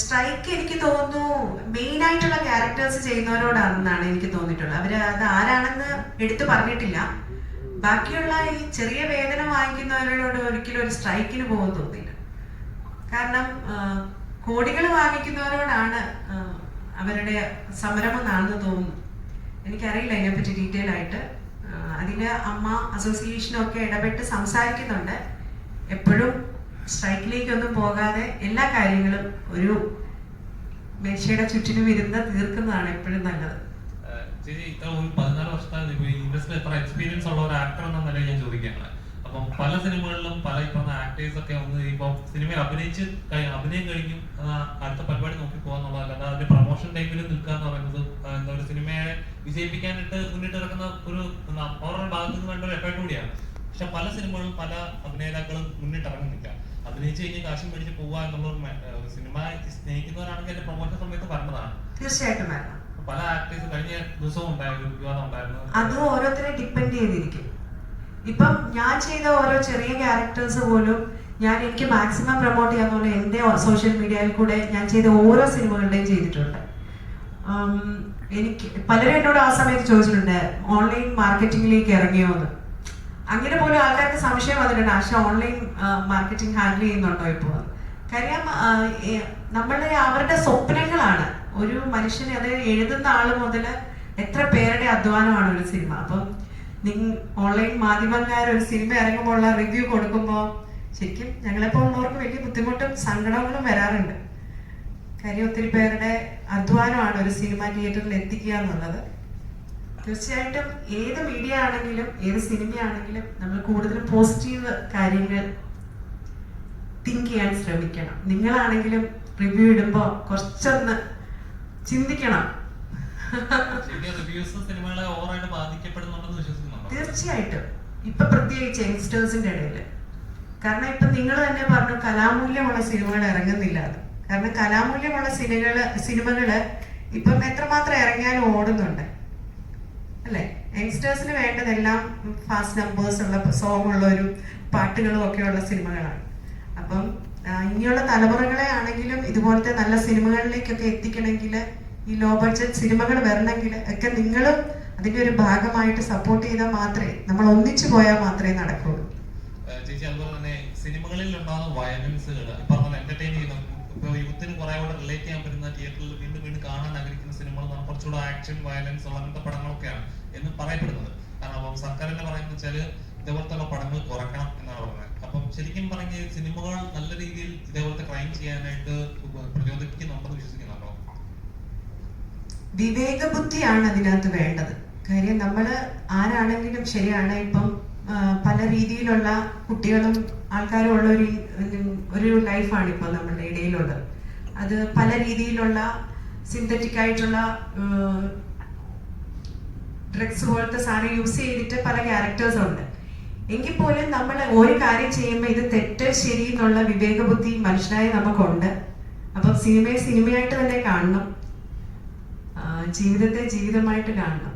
Strike എനിക്ക് തോന്നുന്നു main ആയിട്ടുള്ള ക്യാരക്ടേഴ്സ് ചെയ്യുന്നവരോടാണെന്നാണ് എനിക്ക് തോന്നിയിട്ടുള്ളത്. അവർ അത് ആരാണെന്ന് എടുത്തു പറഞ്ഞിട്ടില്ല. ബാക്കിയുള്ള ഈ ചെറിയ വേദന വാങ്ങിക്കുന്നവരോട് ഒരിക്കലും ഒരു സ്ട്രൈക്കിന് പോകാൻ തോന്നില്ല. കാരണം കോടികൾ വാങ്ങിക്കുന്നവരോടാണ് അവരുടെ സമരം എന്നാണെന്ന് തോന്നുന്നു. എനിക്കറിയില്ല അതിനെപ്പറ്റി ഡീറ്റെയിൽ ആയിട്ട്. അതിന്റെ അതിന് അമ്മ അസോസിയേഷനൊക്കെ ഇടപെട്ട് സംസാരിക്കുന്നുണ്ട്. എപ്പോഴും സ്ട്രൈക്കിലേക്കൊന്നും പോകാതെ എല്ലാ കാര്യങ്ങളും ഒരു മേശയുടെ ചുറ്റിനും ഇരുന്ന് തീർക്കുന്നതാണ് എപ്പോഴും നല്ലത്. ചേച്ചി ഇത്ര ഒരു പതിനാല് വർഷത്തെ ഇൻഡസ്ട്രിയിൽ എത്ര എക്സ്പീരിയൻസ് ഉള്ള ഒരു ആക്ടർ ഞാൻ ചോദിക്കുകയാണ് അപ്പം പല സിനിമകളിലും പല ഈ ആക്ടേഴ്സ് ഒക്കെ വന്ന് ഇപ്പം സിനിമയിൽ അഭിനയിച്ച് അഭിനയം കഴിഞ്ഞും അടുത്ത പരിപാടി നോക്കി പോകാന്നുള്ളതല്ലാതെ അതിന്റെ പ്രൊമോഷൻ ടൈമിൽ നിൽക്കുക എന്ന് പറയുന്നത് എന്താ ഒരു സിനിമയെ വിജയിപ്പിക്കാനായിട്ട് മുന്നിട്ട് ഇറക്കുന്ന ഒരു അവരുടെ ഭാഗത്ത് നിന്ന് വേണ്ട ഒരു എഫേർട്ട് കൂടിയാണ്. പക്ഷെ പല സിനിമകളും പല അഭിനേതാക്കളും മുന്നിട്ട് ഇറങ്ങുന്നില്ല അഭിനയിച്ച് കഴിഞ്ഞ് കാശും മേടിച്ച് പോവുക എന്നുള്ള ഒരു സിനിമ സ്നേഹിക്കുന്നവരാണെങ്കിൽ എന്റെ പ്രൊമോഷൻ സമയത്ത് പറഞ്ഞതാണ്. തീർച്ചയായിട്ടും വരണം. പല ആക്ടേഴ്സ് കഴിഞ്ഞ ദിവസവും ഉണ്ടായിരുന്നു വിവാദം ഉണ്ടായിരുന്നു. അത് ഓരോരുത്തരെ ഡിപ്പെൻഡ് ചെയ്തിരിക്കും. ഇപ്പം ഞാൻ ചെയ്ത ഓരോ ചെറിയ ക്യാരക്ടേഴ്സ് പോലും ഞാൻ എനിക്ക് മാക്സിമം പ്രൊമോട്ട് പോലെ എന്റെ സോഷ്യൽ മീഡിയയിൽ കൂടെ ഞാൻ ചെയ്ത ഓരോ സിനിമകളുടെയും ചെയ്തിട്ടുണ്ട്. എനിക്ക് പലരും എന്നോട് ആ സമയത്ത് ചോദിച്ചിട്ടുണ്ട് ഓൺലൈൻ മാർക്കറ്റിംഗിലേക്ക് ഇറങ്ങിയോ എന്ന്? അങ്ങനെ പോലും ആൾക്കാർക്ക് സംശയം വന്നിട്ടുണ്ട്. ആശ ഓൺലൈൻ മാർക്കറ്റിംഗ് ഹാൻഡിൽ ചെയ്യുന്നുണ്ടോ ഇപ്പോൾ കാര്യം നമ്മളെ അവരുടെ സ്വപ്നങ്ങളാണ്. ഒരു മനുഷ്യനെ അത് എഴുതുന്ന ആൾ മുതൽ എത്ര പേരുടെ അധ്വാനമാണ് ഒരു സിനിമ. അപ്പം നിങ്ങൾ ഓൺലൈൻ മാധ്യമക്കാർ ഒരു സിനിമ ഇറങ്ങുമ്പോഴുള്ള റിവ്യൂ കൊടുക്കുമ്പോൾ ശരിക്കും ഞങ്ങളെപ്പോലുള്ളവർക്ക് വലിയ ബുദ്ധിമുട്ടും സങ്കടങ്ങളും വരാറുണ്ട്. കാര്യം ഒത്തിരി പേരുടെ അധ്വാനമാണ് ഒരു സിനിമ തിയേറ്ററിൽ എത്തിക്കുക എന്നുള്ളത്. തീർച്ചയായിട്ടും ഏത് മീഡിയ ആണെങ്കിലും ഏത് സിനിമയാണെങ്കിലും നമ്മൾ കൂടുതലും പോസിറ്റീവ് കാര്യങ്ങൾ തിങ്ക് ചെയ്യാൻ ശ്രമിക്കണം. നിങ്ങളാണെങ്കിലും റിവ്യൂ ഇടുമ്പോൾ കുറച്ചൊന്ന് ചിന്തിക്കണം. തീർച്ചയായിട്ടും. ഇപ്പൊ പ്രത്യേകിച്ച് യങ്സ്റ്റേഴ്സിന്റെ ഇടയിൽ കാരണം ഇപ്പൊ നിങ്ങൾ തന്നെ പറഞ്ഞു കലാമൂല്യമുള്ള സിനിമകൾ ഇറങ്ങുന്നില്ല. കാരണം കലാമൂല്യമുള്ള സിനിമകൾ സിനിമകൾ ഇപ്പം എത്രമാത്രം ഇറങ്ങിയാലും ഓടുന്നുണ്ട്. അല്ലെ? യങ്സ്റ്റേഴ്സിന് വേണ്ടതെല്ലാം ഫാസ്റ്റ് നമ്പേഴ്സ് ഉള്ള സോങ് ഉള്ള ഒരു പാട്ടുകളും ഒക്കെ ഉള്ള സിനിമകളാണ്. അപ്പം ഇനിയുള്ള തലമുറകളെ ആണെങ്കിലും ഇതുപോലത്തെ നല്ല സിനിമകളിലേക്കൊക്കെ എത്തിക്കണമെങ്കിൽ ഈ ലോ ബഡ്ജറ്റ് സിനിമകൾ വരണമെങ്കിൽ ഒക്കെ നിങ്ങളും അതിന്റെ ഒരു ഭാഗമായിട്ട് സപ്പോർട്ട് ചെയ്താൽ മാത്രമേ നമ്മൾ ഒന്നിച്ചു പോയാൽ മാത്രമേ നടക്കുള്ളൂ തന്നെ സിനിമകളിൽ ഉണ്ടാകുന്ന ഇപ്പൊ യൂത്തിന് കുറെ കൂടെ റിലേറ്റ് ചെയ്യാൻ പറ്റുന്ന തിയേറ്ററിൽ വീണ്ടും വീണ്ടും കാണാൻ ആഗ്രഹിക്കുന്ന സിനിമകൾ എന്ന് പറഞ്ഞാൽ കുറച്ചുകൂടെ ആക്ഷൻ വയലൻസ് അങ്ങനത്തെ പടങ്ങളൊക്കെയാണ് എന്ന് പറയപ്പെടുന്നത്. കാരണം അപ്പം സർക്കാർ തന്നെ പറയുന്നത് വെച്ചാൽ ഇതേപോലത്തെ പടങ്ങൾ കുറക്കണം എന്നാണ് പറയുന്നത് അപ്പം ശരിക്കും പറഞ്ഞ സിനിമകൾ നല്ല രീതിയിൽ ഇതേപോലത്തെ ക്രൈം ചെയ്യാനായിട്ട് പ്രചോദിപ്പിക്കുന്നുണ്ടെന്ന് വിശ്വസിക്കുന്നുണ്ടോ? വിവേകബുദ്ധിയാണ് അതിനകത്ത് വേണ്ടത്. കാര്യം നമ്മൾ ആരാണെങ്കിലും ശരിയാണ് ഇപ്പം പല രീതിയിലുള്ള കുട്ടികളും ആൾക്കാരും ഉള്ള ഒരു ഒരു ലൈഫാണ് ഇപ്പോൾ നമ്മളുടെ ഇടയിലുള്ളത്. അത് പല രീതിയിലുള്ള സിന്തറ്റിക് ആയിട്ടുള്ള ഡ്രഗ്സ് പോലത്തെ സാധനം യൂസ് ചെയ്തിട്ട് പല ക്യാരക്ടേഴ്സ് ഉണ്ട്. എങ്കിൽ പോലും നമ്മൾ ഒരു കാര്യം ചെയ്യുമ്പോൾ ഇത് തെറ്റ് ശരി എന്നുള്ള വിവേകബുദ്ധി മനുഷ്യനായി നമുക്കുണ്ട്. അപ്പം സിനിമയെ സിനിമയായിട്ട് തന്നെ കാണണം. ജീവിതത്തെ ജീവിതമായിട്ട് കാണണം.